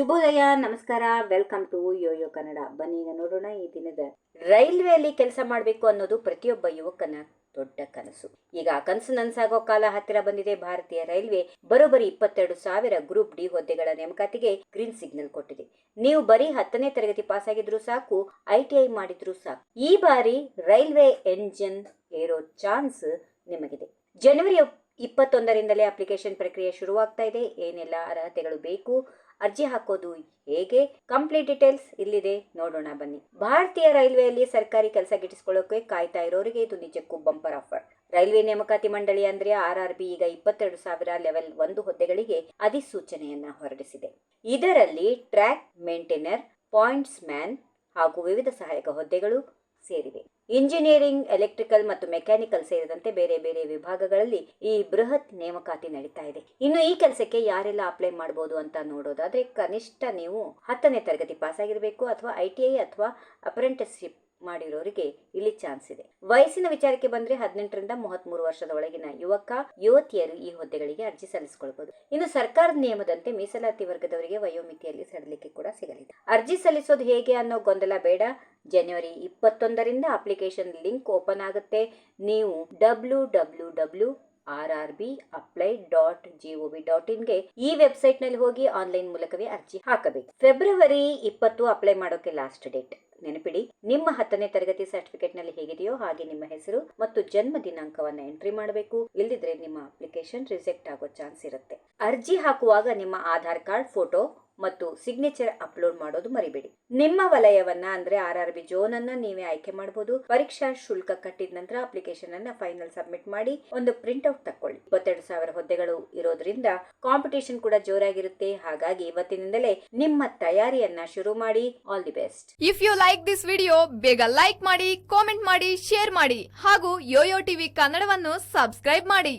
ಶುಭೋದಯ, ನಮಸ್ಕಾರ. Welcome to Yoyo Kannada ಬನ್ನಿ, ಈಗ ನೋಡೋಣ ಈ ದಿನದ ರೈಲ್ವೆಯಲ್ಲಿ ಕೆಲಸ ಮಾಡಬೇಕು ಅನ್ನೋದು ಪ್ರತಿಯೊಬ್ಬ ಯುವಕನ ದೊಡ್ಡ ಕನಸು. ಈಗ ಆ ಕನಸು ನನ್ಸಾಗೋ ಕಾಲ ಹತ್ತಿರ ಬಂದಿದೆ. ಭಾರತೀಯ ರೈಲ್ವೆ ಬರೋಬ್ಬರಿ ಇಪ್ಪತ್ತೆರಡು ಸಾವಿರ ಗ್ರೂಪ್ ಡಿ ಹುದ್ದೆಗಳ ನೇಮಕಾತಿಗೆ ಗ್ರೀನ್ ಸಿಗ್ನಲ್ ಕೊಟ್ಟಿದೆ. ನೀವು ಬರೀ ಹತ್ತನೇ ತರಗತಿ ಪಾಸ್ ಆಗಿದ್ರು ಸಾಕು ಐಟಿಐ ಮಾಡಿದ್ರು ಸಾಕು. ಈ ಬಾರಿ ರೈಲ್ವೆ ಎಂಜಿನ್ ಏರೋ ಚಾನ್ಸ್ ನಿಮಗಿದೆ. ಜನವರಿ ಇಪ್ಪತ್ತೊಂದರಿಂದಲೇ ಅಪ್ಲಿಕೇಶನ್ ಪ್ರಕ್ರಿಯೆ ಶುರುವಾಗ್ತಾ ಇದೆ. ಏನೆಲ್ಲ ಅರ್ಹತೆಗಳು ಬೇಕು? ಅರ್ಜಿ ಹಾಕೋದು ಹೇಗೆ? ಕಂಪ್ಲೀಟ್ ಡೀಟೇಲ್ಸ್ ಇಲ್ಲಿದೆ. ನೋಡೋಣ, ಬನ್ನಿ. ಭಾರತೀಯ ರೈಲ್ವೆಯಲ್ಲಿ ಸರ್ಕಾರಿ ಕೆಲಸ ಗಿಟ್ಟಿಸಿಕೊಳ್ಳೋಕೆ ಕಾಯ್ತಾ ಇರೋರಿಗೆ ಇದು ನಿಜಕ್ಕೂ ಬಂಪರ್ ಆಫರ್. ರೈಲ್ವೆ ನೇಮಕಾತಿ ಮಂಡಳಿ ಅಂದ್ರೆ ಆರ್ ಆರ್ ಬಿ ಈಗ ಇಪ್ಪತ್ತೆರಡು ಸಾವಿರ ಲೆವೆಲ್ ಒಂದು ಹುದ್ದೆಗಳಿಗೆ ಅಧಿಸೂಚನೆಯನ್ನ ಹೊರಡಿಸಿದೆ. ಇದರಲ್ಲಿ ಟ್ರ್ಯಾಕ್, ಮೇಂಟೈನರ್, ಪಾಯಿಂಟ್ಸ್ ಮ್ಯಾನ್ ಹಾಗೂ ವಿವಿಧ ಸಹಾಯಕ ಹುದ್ದೆಗಳು ಸೇರಿವೆ. ಇಂಜಿನಿಯರಿಂಗ್, ಎಲೆಕ್ಟ್ರಿಕಲ್ ಮತ್ತು ಮೆಕ್ಯಾನಿಕಲ್ ಸೇರಿದಂತೆ ಬೇರೆ ಬೇರೆ ವಿಭಾಗಗಳಲ್ಲಿ ಈ ಬೃಹತ್ ನೇಮಕಾತಿ ನಡೀತಾ ಇದೆ. ಇನ್ನು ಈ ಕೆಲಸಕ್ಕೆ ಯಾರೆಲ್ಲ ಅಪ್ಲೈ ಮಾಡಬಹುದು ಅಂತ ನೋಡೋದಾದ್ರೆ ಕನಿಷ್ಠ ನೀವು ಹತ್ತನೇ ತರಗತಿ ಪಾಸ್ ಆಗಿರಬೇಕು ಅಥವಾ ಐ ಟಿ ಐ ಅಥವಾ ಅಪ್ರೆಂಟಿಸ್ಶಿಪ್ ಮಾಡಿರೋರಿಗೆ ಇಲ್ಲಿ ಚಾನ್ಸ್ ಇದೆ. ವಯಸ್ಸಿನ ವಿಚಾರಕ್ಕೆ ಬಂದ್ರೆ ಹದಿನೆಂಟರಿಂದ ಮೂವತ್ಮೂರು ವರ್ಷದ ಒಳಗಿನ ಯುವಕ, ಯುವತಿಯರು ಈ ಹುದ್ದೆಗಳಿಗೆ ಅರ್ಜಿ ಸಲ್ಲಿಸಿಕೊಳ್ಬಹುದು ಇನ್ನು ಸರ್ಕಾರದ ನಿಯಮದಂತೆ ಮೀಸಲಾತಿ ವರ್ಗದವರಿಗೆ ವಯೋಮಿತಿಯಲ್ಲಿ ಸಡಿಲಿಕೆ ಕೂಡ ಸಿಗಲಿದೆ. ಅರ್ಜಿ ಸಲ್ಲಿಸೋದು ಹೇಗೆ ಅನ್ನೋ ಗೊಂದಲ ಬೇಡ. ಜನವರಿ ಇಪ್ಪತ್ತೊಂದರಿಂದ ಅಪ್ಲಿಕೇಶನ್ ಲಿಂಕ್ ಓಪನ್ ಆಗುತ್ತೆ. ನೀವು W W W R R B apply dot gov dot ಇನ್ಗೆ ಈ ವೆಬ್ಸೈಟ್ನಲ್ಲಿ ಹೋಗಿ ಆನ್ಲೈನ್ ಮೂಲಕವೇ ಅರ್ಜಿ ಹಾಕಬೇಕು. ಫೆಬ್ರವರಿ ಇಪ್ಪತ್ತು ಅಪ್ಲೈ ಮಾಡೋಕೆ ಲಾಸ್ಟ್ ಡೇಟ್ ನೆನಪಿಡಿ, ನಿಮ್ಮ ಹತ್ತನೇ ತರಗತಿ ಸರ್ಟಿಫಿಕೇಟ್ನಲ್ಲಿ ಹೇಗಿದೆಯೋ ಹಾಗೆ ನಿಮ್ಮ ಹೆಸರು ಮತ್ತು ಜನ್ಮ ದಿನಾಂಕವನ್ನ ಎಂಟ್ರಿ ಮಾಡಬೇಕು. ಇಲ್ಲದಿದ್ರೆ ನಿಮ್ಮ ಅಪ್ಲಿಕೇಶನ್ ರಿಜೆಕ್ಟ್ ಆಗೋ ಚಾನ್ಸ್ ಇರುತ್ತೆ. ಅರ್ಜಿ ಹಾಕುವಾಗ ನಿಮ್ಮ ಆಧಾರ್ ಕಾರ್ಡ್ ಫೋಟೋ ಮತ್ತು ಸಿಗ್ನೇಚರ್ ಅಪ್ಲೋಡ್ ಮಾಡೋದು ಮರಿಬೇಡಿ. ನಿಮ್ಮ ವಲಯವನ್ನ ಅಂದ್ರೆ ಆರ್ ಆರ್ ಬಿ ಜೋನ್ ಅನ್ನ ನೀವೇ ಆಯ್ಕೆ ಮಾಡಬಹುದು ಪರೀಕ್ಷಾ ಶುಲ್ಕ ಕಟ್ಟಿದ ನಂತರ ಅಪ್ಲಿಕೇಶನ್ ಅನ್ನ ಫೈನಲ್ ಸಬ್ಮಿಟ್ ಮಾಡಿ ಒಂದು ಪ್ರಿಂಟ್ ಔಟ್ ತಕೊಳ್ಳಿ ಇಪ್ಪತ್ತೆರಡು ಸಾವಿರ ಹುದ್ದೆಗಳು ಇರೋದ್ರಿಂದ ಕಾಂಪಿಟೇಷನ್ ಕೂಡ ಜೋರಾಗಿರುತ್ತೆ. ಹಾಗಾಗಿ ಇವತ್ತಿನಿಂದಲೇ ನಿಮ್ಮ ತಯಾರಿಯನ್ನ ಶುರು ಮಾಡಿ. All the best if you like this video ಬೇಗ ಲೈಕ್ ಮಾಡಿ ಕಾಮೆಂಟ್ ಮಾಡಿ ಶೇರ್ ಮಾಡಿ. ಹಾಗೂ ಯೋಯೋ ಟಿವಿ ಕನ್ನಡವನ್ನು ಸಬ್ಸ್ಕ್ರೈಬ್ ಮಾಡಿ.